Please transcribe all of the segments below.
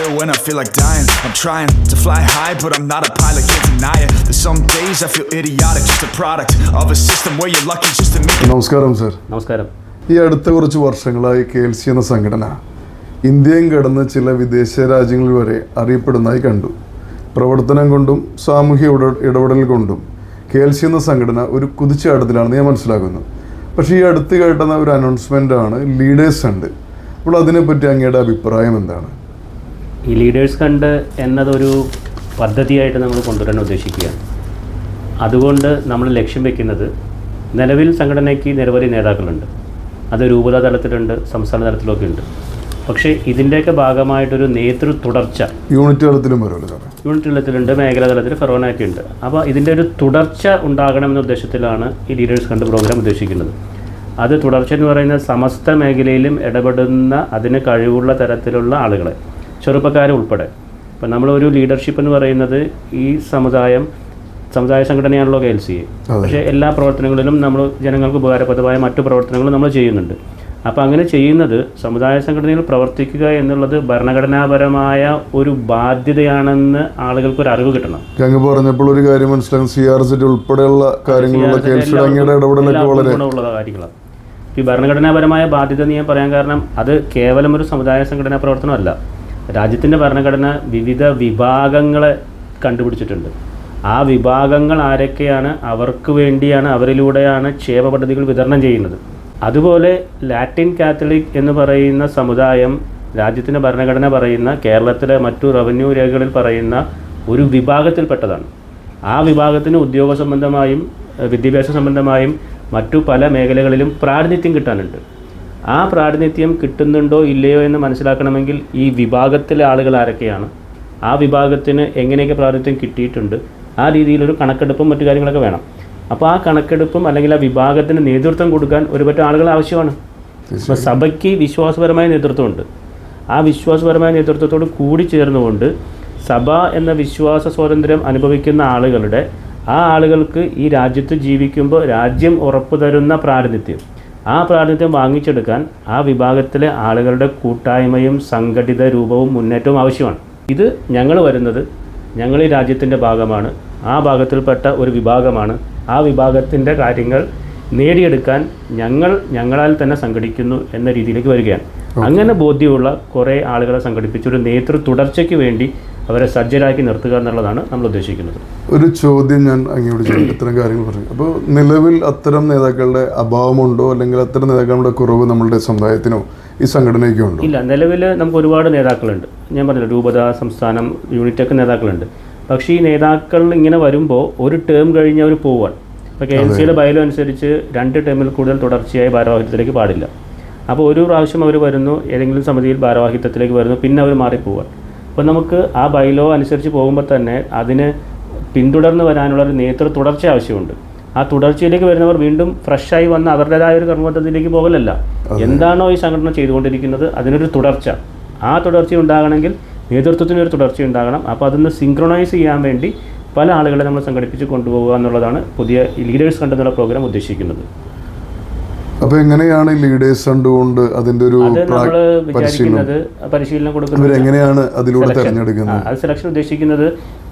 here when I feel like dying. I'm trying to fly high, but I'm not a pilot, can't deny it. There's some days I feel idiotic, just a product of a system where you're lucky just to make it. നമസ്കാരം sir നമസ്കാരം ഈ അടുത്ത കുറച്ച് വർഷങ്ങളായി K L C എന്ന സംഘടന ഇന്ത്യയും കടന്ന് ചില വിദേശ രാജ്യങ്ങൾ വരെ അറിയപ്പെടുന്നതായി കണ്ടു പ്രവർത്തനം കൊണ്ടും സാമൂഹ്യ ഇടപെടൽ കൊണ്ടും കെ എൽ സി എന്ന സംഘടന ഒരു കുതിച്ചാട്ടത്തിലാണെന്ന് ഞാൻ മനസ്സിലാക്കുന്നു പക്ഷേ ഈ അടുത്ത് കേട്ടുന്ന ഒരു അനൗൺസ്മെന്റ് ആണ് ലീഡേഴ്സ് ഉണ്ട് അപ്പോൾ അതിനെപ്പറ്റി അങ്ങയുടെ അഭിപ്രായം എന്താണ് ഈ ലീഡേഴ്സ് കണ്ട് എന്നതൊരു പദ്ധതിയായിട്ട് നമ്മൾ കൊണ്ടുവരാൻ ഉദ്ദേശിക്കുകയാണ്. അതുകൊണ്ട് നമ്മൾ ലക്ഷ്യം വെക്കുന്നത് നിലവിൽ സംഘടനയ്ക്ക് നിരവധി നേതാക്കളുണ്ട്. അത് രൂപതാ തലത്തിലുണ്ട് സംസ്ഥാന തലത്തിലൊക്കെ ഉണ്ട്. പക്ഷേ ഇതിന്റെയൊക്കെ ഭാഗമായിട്ടൊരു നേതൃ തുടർച്ച യൂണിറ്റ് തലത്തിലും യൂണിറ്റ് തലത്തിലുണ്ട് മേഖലാ തലത്തിൽ ഫെറോനയൊക്കെ ഉണ്ട്. അപ്പോൾ ഇതിന്റെ ഒരു തുടർച്ച ഉണ്ടാകണമെന്ന ഉദ്ദേശത്തിലാണ് ഈ ലീഡേഴ്സ് കണ്ട് പ്രോഗ്രാം ഉദ്ദേശിക്കുന്നത്. അത് തുടർച്ച എന്ന് പറയുന്ന സമസ്ത മേഖലയിലും ഇടപെടുന്ന അതിന് കഴിവുള്ള തരത്തിലുള്ള ആളുകളെ. ചെറുപ്പക്കാരെ ഉൾപ്പെടെ. ഇപ്പം നമ്മളൊരു ലീഡർഷിപ്പ് എന്ന് പറയുന്നത് ഈ സമുദായം സമുദായ സംഘടനയാണല്ലോ കെ എൽ സി എ പക്ഷേ എല്ലാ പ്രവർത്തനങ്ങളിലും നമ്മൾ ജനങ്ങൾക്ക് ഉപകാരപ്രദമായ മറ്റു പ്രവർത്തനങ്ങളും നമ്മൾ ചെയ്യുന്നുണ്ട്. അപ്പോൾ അങ്ങനെ ചെയ്യുന്നത് സമുദായ സംഘടനയിൽ പ്രവർത്തിക്കുക എന്നുള്ളത് ഭരണഘടനാപരമായ ഒരു ബാധ്യതയാണെന്ന് ആളുകൾക്ക് ഒരു അറിവ് കിട്ടണം. അങ്ങ് പറഞ്ഞപ്പോൾ ഒരു കാര്യം മനസ്സിലാകും സി ആർ സെറ്റ് ഉൾപ്പെടെയുള്ള കാര്യങ്ങളാണ്. ഈ ഭരണഘടനാപരമായ ബാധ്യത എന്ന് ഞാൻ പറയാൻ കാരണം അത് കേവലം ഒരു സമുദായ സംഘടനാ പ്രവർത്തനമല്ല. രാജ്യത്തിന്റെ ഭരണഘടന വിവിധ വിഭാഗങ്ങളെ കണ്ടുപിടിച്ചിട്ടുണ്ട്. ആ വിഭാഗങ്ങൾ ആരൊക്കെയാണ്? അവർക്ക് വേണ്ടിയാണ് അവരിലൂടെയാണ് ക്ഷേമ പദ്ധതികൾ വിതരണം ചെയ്യുന്നത്. അതുപോലെ ലാറ്റിൻ കാത്തലിക് എന്ന് പറയുന്ന സമുദായം രാജ്യത്തിന്റെ ഭരണഘടന പറയുന്ന കേരളത്തിലെ മറ്റു റവന്യൂ രേഖകളിൽ പറയുന്ന ഒരു വിഭാഗത്തിൽപ്പെട്ടതാണ്. ആ വിഭാഗത്തിന് ഉദ്യോഗ സംബന്ധമായും വിദ്യാഭ്യാസ സംബന്ധമായും മറ്റു പല മേഖലകളിലും പ്രാതിനിധ്യം കിട്ടാനുണ്ട്. ആ പ്രാതിനിധ്യം കിട്ടുന്നുണ്ടോ ഇല്ലയോ എന്ന് മനസ്സിലാക്കണമെങ്കിൽ ഈ വിഭാഗത്തിലെ ആളുകൾ ആരൊക്കെയാണ്? ആ വിഭാഗത്തിന് എങ്ങനെയൊക്കെ പ്രാതിനിധ്യം കിട്ടിയിട്ടുണ്ട്? ആ രീതിയിലൊരു കണക്കെടുപ്പും മറ്റു കാര്യങ്ങളൊക്കെ വേണം. അപ്പോൾ ആ കണക്കെടുപ്പും അല്ലെങ്കിൽ ആ വിഭാഗത്തിന് നേതൃത്വം കൊടുക്കാൻ ഒരുപറ്റം ആളുകൾ ആവശ്യമാണ്. അപ്പോൾ സഭയ്ക്ക് വിശ്വാസപരമായ നേതൃത്വമുണ്ട്. ആ വിശ്വാസപരമായ നേതൃത്വത്തോട് കൂടി ചേർന്നുകൊണ്ട് സഭ എന്ന വിശ്വാസ സ്വാതന്ത്ര്യം അനുഭവിക്കുന്ന ആളുകളുടെ ആ ആളുകൾക്ക് ഈ രാജ്യത്ത് ജീവിക്കുമ്പോൾ രാജ്യം ഉറപ്പു തരുന്ന പ്രാതിനിധ്യം. ആ പ്രാതിനിധ്യം വാങ്ങിച്ചെടുക്കാൻ ആ വിഭാഗത്തിലെ ആളുകളുടെ കൂട്ടായ്മയും സംഘടിത രൂപവും മുന്നേറ്റവും ആവശ്യമാണ്. ഇത് ഞങ്ങൾ വരുന്നത് ഞങ്ങൾ ഈ രാജ്യത്തിന്റെ ഭാഗമാണ്. ആ ഭാഗത്തിൽപ്പെട്ട ഒരു വിഭാഗമാണ്. ആ വിഭാഗത്തിന്റെ കാര്യങ്ങൾ നേടിയെടുക്കാൻ ഞങ്ങൾ ഞങ്ങളാൽ തന്നെ സംഘടിക്കുന്നു എന്ന രീതിയിലേക്ക് വരികയാണ്. അങ്ങനെ ബോധ്യമുള്ള കുറേ ആളുകളെ സംഘടിപ്പിച്ച് ഒരു നേതൃ തുടർച്ചയ്ക്ക് വേണ്ടി അവരെ സജ്ജരാക്കി നിർത്തുക എന്നുള്ളതാണ് നമ്മൾ ഉദ്ദേശിക്കുന്നത്. ഒരു ചോദ്യം ഞാൻ അങ്ങോട്ട് ചോദിക്കും. ഇത്തരം കാര്യങ്ങൾ പറഞ്ഞു. അപ്പോൾ നിലവിൽ അത്തരം നേതാക്കളുടെ അഭാവമുണ്ടോ? അല്ലെങ്കിൽ അത്തരം നേതാക്കളുടെ കുറവ് നമ്മുടെ സമുദായത്തിനോ ഈ സംഘടനയ്ക്കോ ഉണ്ടോ? ഇല്ല നിലവിൽ നമുക്ക് ഒരുപാട് നേതാക്കളുണ്ട്. ഞാൻ പറഞ്ഞില്ല രൂപത സംസ്ഥാനം യൂണിറ്റൊക്കെ നേതാക്കളുണ്ട്. പക്ഷേ ഈ നേതാക്കൾ ഇങ്ങനെ വരുമ്പോൾ ഒരു ടേം കഴിഞ്ഞ് അവർ പോവാൻ ഇപ്പോൾ കെ എൻ സിയുടെ ബയലോ അനുസരിച്ച് രണ്ട് ടേമിൽ കൂടുതൽ തുടർച്ചയായി ഭാരവാഹിത്വത്തിലേക്ക് പാടില്ല. അപ്പോൾ ഒരു പ്രാവശ്യം അവർ വരുന്നു ഏതെങ്കിലും സമിതിയിൽ ഭാരവാഹിത്വത്തിലേക്ക് വരുന്നു പിന്നെ അവർ മാറിപ്പോവാൻ അപ്പോൾ നമുക്ക് ആ ബൈലോ അനുസരിച്ച് പോകുമ്പോൾ തന്നെ അതിന് പിന്തുടർന്ന് വരാനുള്ള ഒരു നേതൃ തുടർച്ച ആവശ്യമുണ്ട്. ആ തുടർച്ചയിലേക്ക് വരുന്നവർ വീണ്ടും ഫ്രഷായി വന്ന് അവരുടേതായ ഒരു കർമ്മപദ്ധതിയിലേക്ക് പോകലല്ല. എന്താണോ ഈ സംഘടന ചെയ്തുകൊണ്ടിരിക്കുന്നത് അതിനൊരു തുടർച്ച. ആ തുടർച്ച ഉണ്ടാകണമെങ്കിൽ നേതൃത്വത്തിന് ഒരു തുടർച്ച ഉണ്ടാകണം. അപ്പോൾ അതൊന്ന് സിങ്ക്രണൈസ് ചെയ്യാൻ വേണ്ടി പല ആളുകളെ നമ്മൾ സംഘടിപ്പിച്ച് കൊണ്ടുപോകുക എന്നുള്ളതാണ് പുതിയ ലീഡേഴ്സ് കണ്ടെന്നുള്ള പ്രോഗ്രാം ഉദ്ദേശിക്കുന്നത്. അപ്പോൾ എങ്ങനെയാണ് ലീഡേഴ്സ് കണ്ടുകൊണ്ട് അതിന്റെ ഒരു പരിശീലനം? കൊടുക്കുന്നത് ഇവരെങ്ങനെയാണ് അതിലൂടെ. തിരഞ്ഞെടുക്കുന്നത്? അത് സെലക്ഷൻ ഉദ്ദേശിക്കുന്നത്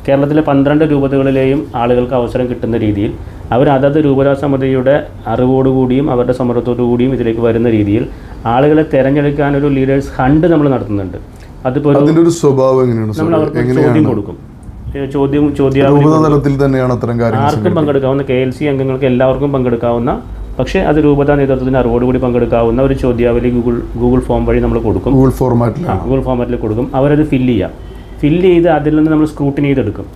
കേരളത്തിലെ പന്ത്രണ്ട് രൂപതകളിലെയും ആളുകൾക്ക് അവസരം കിട്ടുന്ന രീതിയിൽ അവർ അതത് രൂപതാ സമിതിയുടെ അറിവോടുകൂടിയും അവരുടെ കൂടിയും ഇതിലേക്ക് വരുന്ന രീതിയിൽ ആളുകളെ തിരഞ്ഞെടുക്കാൻ ഒരു ലീഡേഴ്സ് ഹണ്ട് നമ്മൾ നടത്തുന്നുണ്ട്. അതിപ്പോൾ ഒരു സ്വഭാവം എങ്ങനെയാണ് നമ്മൾ അവർക്ക് ചോദ്യം കൊടുക്കും. ചോദ്യം ചോദ്യം തലത്തിൽ തന്നെയാണ് അത്തരം കാര്യങ്ങൾ ആർക്കും പങ്കെടുക്കാവുന്ന കെ എൽ സി അംഗങ്ങൾക്ക് എല്ലാവർക്കും പങ്കെടുക്കാവുന്ന പക്ഷേ അത് രൂപതാ നേതൃത്വത്തിന് അറിവോടുകൂടി പങ്കെടുക്കാവുന്ന ഒരു ചോദ്യാവലി ഗൂഗിൾ ഗൂഗിൾ ഫോം വഴി നമ്മൾ കൊടുക്കും. ഗൂഗിൾ ഫോർമാറ്റിൽ ഗൂഗിൾ ഫോർമാറ്റിൽ കൊടുക്കും. അവരത് ഫില്ല് ചെയ്യാം. ഫില്ല് ചെയ്ത് അതിൽ നിന്ന് നമ്മൾ സ്ക്രൂട്ടിനി ചെയ്തെടുക്കും.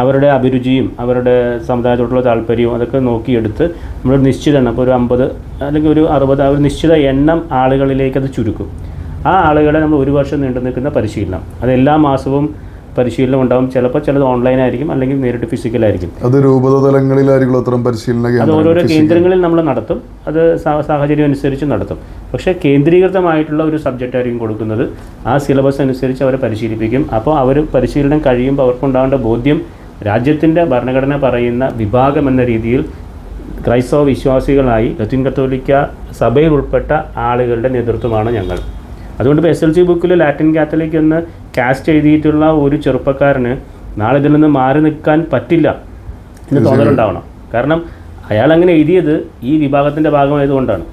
അവരുടെ അഭിരുചിയും അവരുടെ സമുദായത്തോടുള്ള താല്പര്യവും അതൊക്കെ നോക്കിയെടുത്ത് നമ്മൾ നിശ്ചിത എണ്ണം ഇപ്പോൾ ഒരു അമ്പത് അല്ലെങ്കിൽ ഒരു അറുപത് ഒരു നിശ്ചിത എണ്ണം ആളുകളിലേക്ക് അത് ചുരുക്കും. ആ ആളുകളെ നമ്മൾ ഒരു വർഷം നീണ്ടു നിൽക്കുന്ന പരിശീലനം. അത് എല്ലാ മാസവും പരിശീലനം ഉണ്ടാവും. ചിലപ്പോൾ ചിലത് ഓൺലൈൻ ആയിരിക്കും അല്ലെങ്കിൽ നേരിട്ട് ഫിസിക്കലായിരിക്കും അത് രൂപതലങ്ങളിലായിരിക്കും അത്തരം പരിശീലന അത് ഓരോരോ കേന്ദ്രങ്ങളിൽ നമ്മൾ നടത്തും. അത് സാഹചര്യം അനുസരിച്ച് നടത്തും. പക്ഷേ കേന്ദ്രീകൃതമായിട്ടുള്ള ഒരു സബ്ജക്റ്റ് ആയിരിക്കും കൊടുക്കുന്നത്. ആ സിലബസ് അനുസരിച്ച് അവരെ പരിശീലിപ്പിക്കും. അപ്പോൾ അവർ പരിശീലനം കഴിയുമ്പോൾ അവർക്കുണ്ടാകേണ്ട ബോധ്യം രാജ്യത്തിന്റെ ഭരണഘടന പറയുന്ന വിഭാഗം എന്ന രീതിയിൽ ക്രൈസ്തവ വിശ്വാസികളായി ലത്തീൻ കത്തോലിക്ക സഭയിൽ ഉൾപ്പെട്ട ആളുകളുടെ നേതൃത്വമാണ് ഞങ്ങൾ. അതുകൊണ്ട് ഇപ്പോൾ എസ് എൽ സി ബുക്കിൽ ലാറ്റിൻ കാത്തലിക് എന്ന് കാസ്റ്റ് എഴുതിയിട്ടുള്ള ഒരു ചെറുപ്പക്കാരന് നാളെ ഇതിൽ നിന്ന് മാറി നിൽക്കാൻ പറ്റില്ല എന്ന് തോന്നലുണ്ടാവണം. കാരണം അയാൾ അങ്ങനെ എഴുതിയത് ഈ വിഭാഗത്തിന്റെ ഭാഗമായതുകൊണ്ടാണ്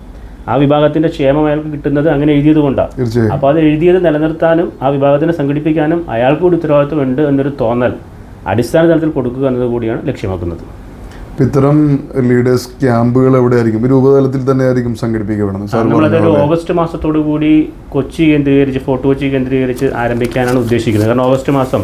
ആ വിഭാഗത്തിന്റെ ക്ഷേമം അയാൾക്ക് കിട്ടുന്നത് അങ്ങനെ എഴുതിയത് കൊണ്ടാണ് അപ്പോൾ അത് എഴുതിയത് നിലനിർത്താനും ആ വിഭാഗത്തിനെ സംഘടിപ്പിക്കാനും അയാൾക്ക് കൂടി ഉത്തരവാദിത്വമുണ്ട് എന്നൊരു തോന്നൽ അടിസ്ഥാന തലത്തിൽ കൊടുക്കുക എന്നത് കൂടിയാണ് ലക്ഷ്യമാക്കുന്നത്. ഇപ്പൊ ഇത്തരം ലീഡേഴ്സ് ക്യാമ്പുകൾ എവിടെ ആയിരിക്കും രൂപതലത്തിൽ തന്നെ ആയിരിക്കും സംഘടിപ്പിക്കപ്പെടുന്നത് നമ്മളതൊരു ഓഗസ്റ്റ് മാസത്തോടു കൂടി കൊച്ചി കേന്ദ്രീകരിച്ച് ഫോർട്ട് കൊച്ചി കേന്ദ്രീകരിച്ച് ആരംഭിക്കാനാണ് ഉദ്ദേശിക്കുന്നത്. കാരണം ഓഗസ്റ്റ് മാസം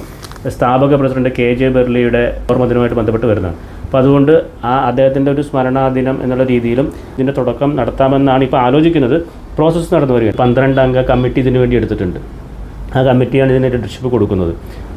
സ്ഥാപക പ്രസിഡന്റ് കെ ജെ ബെർലിയുടെ ഓർമ്മദിനവുമായിട്ട് ബന്ധപ്പെട്ട് വരുന്നതാണ്. അപ്പോൾ അതുകൊണ്ട് ആ അദ്ദേഹത്തിന്റെ ഒരു സ്മരണാ ദിനം എന്നുള്ള രീതിയിലും ഇതിന്റെ തുടക്കം നടത്താമെന്നാണ് ഇപ്പോൾ ആലോചിക്കുന്നത്. പ്രോസസ്സ് നടന്നു വരിക പന്ത്രണ്ട് അംഗ കമ്മിറ്റി ഇതിനു വേണ്ടി എടുത്തിട്ടുണ്ട്. ആ കമ്മിറ്റിയാണ് ഇതിന് ലീഡർഷിപ്പ് കൊടുക്കുന്നത്.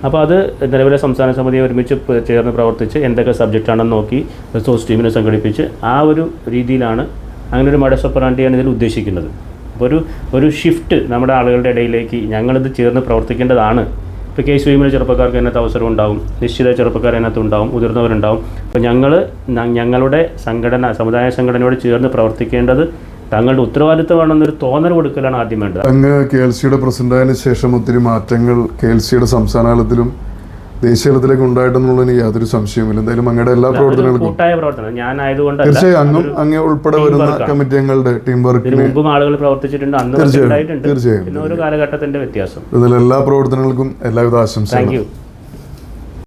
അപ്പോൾ അത് നിലവിലെ സംസ്ഥാന സമിതി ഒരുമിച്ച് ചേർന്ന് പ്രവർത്തിച്ച് എന്തൊക്കെ സബ്ജക്റ്റാണെന്ന് നോക്കി റിസോഴ്സ് ടീമിനെ സംഘടിപ്പിച്ച് ആ ഒരു രീതിയിലാണ് അങ്ങനെ ഒരു മടസപ്പറാണ്ടിയാണ് ഇതിൽ ഉദ്ദേശിക്കുന്നത്. അപ്പോൾ ഒരു ഒരു ഷിഫ്റ്റ് നമ്മുടെ ആളുകളുടെ ഇടയിലേക്ക് ഞങ്ങളിത് ചേർന്ന് പ്രവർത്തിക്കേണ്ടതാണ്. ഇപ്പോൾ കെ എസ് ചെറുപ്പക്കാർക്ക് അതിനകത്ത് അവസരം ഉണ്ടാവും. നിശ്ചിത ചെറുപ്പക്കാർ അതിനകത്ത് ഉണ്ടാവും. മുതിർന്നവരുണ്ടാവും. അപ്പോൾ ഞങ്ങൾ ഞങ്ങളുടെ സംഘടന സമുദായ സംഘടനയോട് ചേർന്ന് പ്രവർത്തിക്കേണ്ടത് തങ്ങളുടെ ഉത്തരവാദിത്തമാണെന്നൊരു തോന്നൽ കൊടുക്കലാണ് ആദ്യം വേണ്ടത്. അങ്ങ് കെ എൽ സിയുടെ പ്രസിഡന്റായതിനു ശേഷം ഒത്തിരി മാറ്റങ്ങൾ കെ എൽ സിയുടെ സംസ്ഥാന തലത്തിലും ദേശീയ തലത്തിലേക്ക് ഉണ്ടായിട്ടെന്നുള്ളതിന് യാതൊരു സംശയവുമില്ല. എന്തായാലും അങ്ങയുടെ എല്ലാ പ്രവർത്തനങ്ങളും പ്രവർത്തനങ്ങൾക്കും കൂട്ടായ പ്രവർത്തനം. ഞാനായതുകൊണ്ട് തീർച്ചയായും അങ്ങും അങ്ങ് ഉൾപ്പെടെ വരുന്ന കമ്മിറ്റി അംഗങ്ങളുടെ ടീം വർക്ക് മുമ്പും ആളുകൾ പ്രവർത്തിച്ചിട്ടുണ്ട് അന്ന് തീർച്ചയായും, തീർച്ചയായും. ഒരു കാലഘട്ടത്തിന്റെ വ്യത്യാസം. ഇതിൽ എല്ലാ പ്രവർത്തനങ്ങൾക്കും എല്ലാവിധ ആശംസകളും.